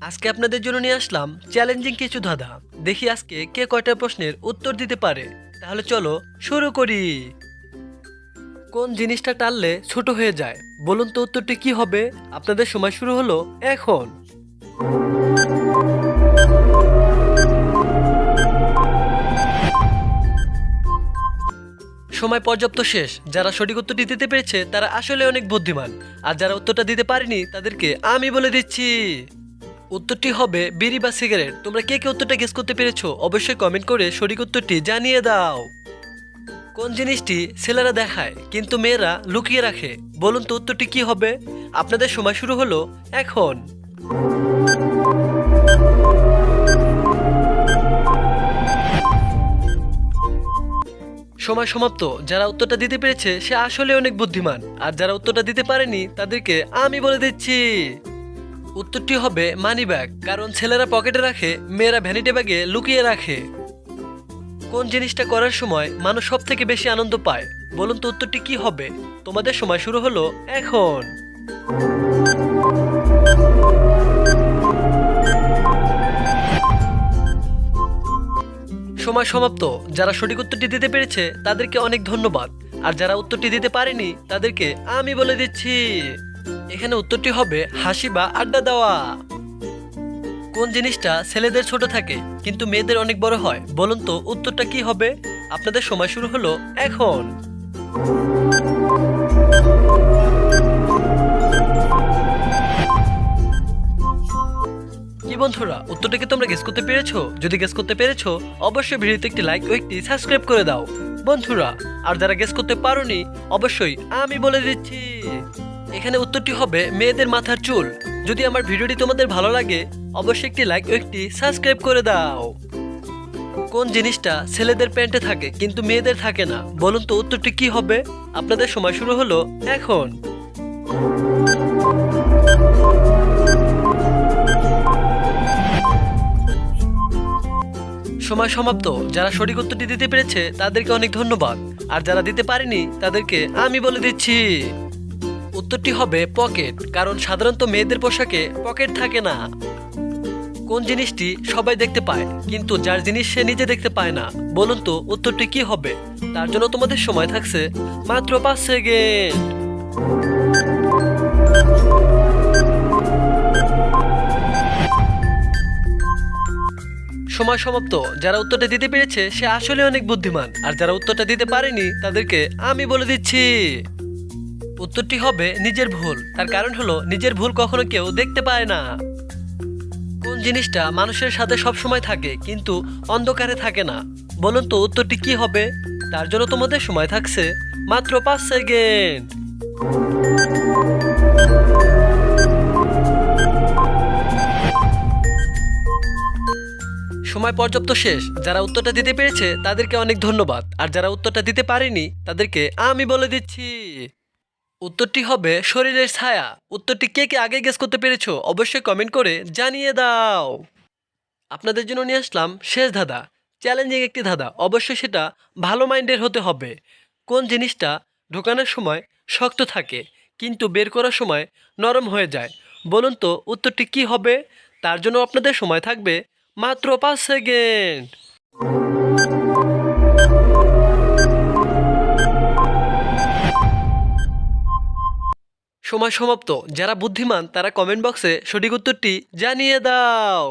আজকে আপনাদের জন্য নিয়ে আসলাম চ্যালেঞ্জিং কিছু ধাঁধা। দেখি আজকে কে কয়টা প্রশ্নের উত্তর দিতে পারে। তাহলে চলো শুরু করি। কোন জিনিসটা টানলে ছোট হয়ে যায়? বলুন তো উত্তরটি কি হবে? আপনাদের সময় শুরু হলো এখন। সময় পর্যাপ্ত শেষ। যারা সঠিক উত্তরটি দিতে পেরেছে, তারা আসলে অনেক বুদ্ধিমান। আর যারা উত্তরটা দিতে পারেনি, তাদেরকে আমি বলে দিচ্ছি। উত্তরটি হবে, বিড়ি বা সিগারেট। তোমরা কে কে উত্তরটা গেস করতে পেরেছ? অবশ্যই কমেন্ট করে সঠিক উত্তরটি জানিয়ে দাও। কোন জিনিসটি ছেলেরা দেখায়, কিন্তু মেয়েরা লুকিয়ে রাখে? বলুন তো উত্তরটি কি হবে? আপনাদের সময় শুরু হলো এখন। সময় সমাপ্ত। যারা উত্তরটা দিতে পেরেছে, সে আসলে অনেক বুদ্ধিমান। আর যারা উত্তরটা দিতে পারেনি, তাদেরকে আমি বলে দিচ্ছি উত্তরটি হবে মানি ব্যাগ কারণ ছেলেরা পকেটে রাখে, মেয়েরা ভ্যানিটি ব্যাগে লুকিয়ে রাখে। কোন জিনিসটা করার সময় মানুষ সব থেকে বেশি আনন্দ পায়? বলুন তো উত্তরটি কি হবে? তোমাদের সময় শুরু হলো এখন। সময় সমাপ্ত। যারা সঠিক উত্তরটি দিতে পেরেছে, তাদেরকে অনেক ধন্যবাদ। আর যারা উত্তরটি দিতে পারেনি, তাদেরকে আমি বলে দিচ্ছি। এখানে উত্তরটি হবে হাসি বা আড্ডা দেওয়া। কোন জিনিসটা ছেলেদের ছোট থাকে, কিন্তু মেয়েদের অনেক বড় হয়? বলুন তো, উত্তরটা কি হবে? আপনাদের সময় শুরু হলো এখন। কি বন্ধুরা, উত্তরটা কি তোমরা গেস করতে পেরেছ? যদি গেস করতে পেরেছ, অবশ্যই ভিডিওতে একটি লাইক ও একটি সাবস্ক্রাইব করে দাও। বন্ধুরা, আর যারা গেস করতে পারোনি, অবশ্যই আমি বলে দিচ্ছি। এখানে উত্তরটি হবে, মেয়েদের মাথার চুল। যদি আমার ভিডিওটি তোমাদের ভালো লাগে, অবশ্যই একটি লাইক ও একটি সাবস্ক্রাইব করে দাও। কোন জিনিসটা ছেলেদের প্যান্টে থাকে কিন্তু মেয়েদের থাকে না? বলুন তো উত্তরটি কি হবে? আপনাদের সময় শুরু হলো এখন। সময় সমাপ্ত। যারা সঠিক উত্তরটি দিতে পেরেছে, তাদেরকে অনেক ধন্যবাদ। আর যারা দিতে পারেনি, তাদেরকে আমি বলে দিচ্ছি। উত্তরটি হবে পকেট, কারণ সাধারণত মেয়েদের পোশাকে পকেট থাকে না। কোন জিনিসটি সবাই দেখতে পায়, কিন্তু যার জিনিস সে নিজে দেখতে পায় না? বলুন তো, উত্তরটি কি হবে? তার জন্য তোমাদের সময় থাকছে মাত্র পাঁচ সেকেন্ড। সময় সমাপ্ত। যারা উত্তরটা দিতে পেরেছে, সে আসলে অনেক বুদ্ধিমান। আর যারা উত্তরটা দিতে পারেনি, তাদেরকে আমি বলে দিচ্ছি। উত্তরটি হবে নিজের ভুল। তার কারণ হলো, নিজের ভুল কখনো কেউ দেখতে পায় না। কোন জিনিসটা মানুষের সাথে সব সময় থাকে, কিন্তু অন্ধকারে থাকে না? বলুন তো উত্তরটি কি হবে? তার জন্য তোমাদের সময় থাকছে মাত্র পাঁচ সেকেন্ড। সময় পর্যাপ্ত শেষ। যারা উত্তরটা দিতে পেরেছে, তাদেরকে অনেক ধন্যবাদ। আর যারা উত্তরটা দিতে পারেনি, তাদেরকে আমি বলে দিচ্ছি। উত্তরটি হবে শরীরের ছায়া। উত্তরটি কে কে আগে গেস করতে পেরেছ অবশ্যই কমেন্ট করে জানিয়ে দাও। আপনাদের জন্য নিয়ে আসলাম শেষ ধাঁধা। চ্যালেঞ্জিং একটি ধাঁধা। অবশ্যই সেটা ভালো মাইন্ডের হতে হবে। কোন জিনিসটা ঢোকানোর সময় শক্ত থাকে, কিন্তু বের করার সময় নরম হয়ে যায়? বলুন তো উত্তরটি কি হবে? তার জন্য আপনাদের সময় থাকবে মাত্র পাঁচ সেকেন্ড। সময় সমাপ্ত। যারা বুদ্ধিমান তারা কমেন্ট বক্সে সঠিক উত্তরটি জানিয়ে দাও।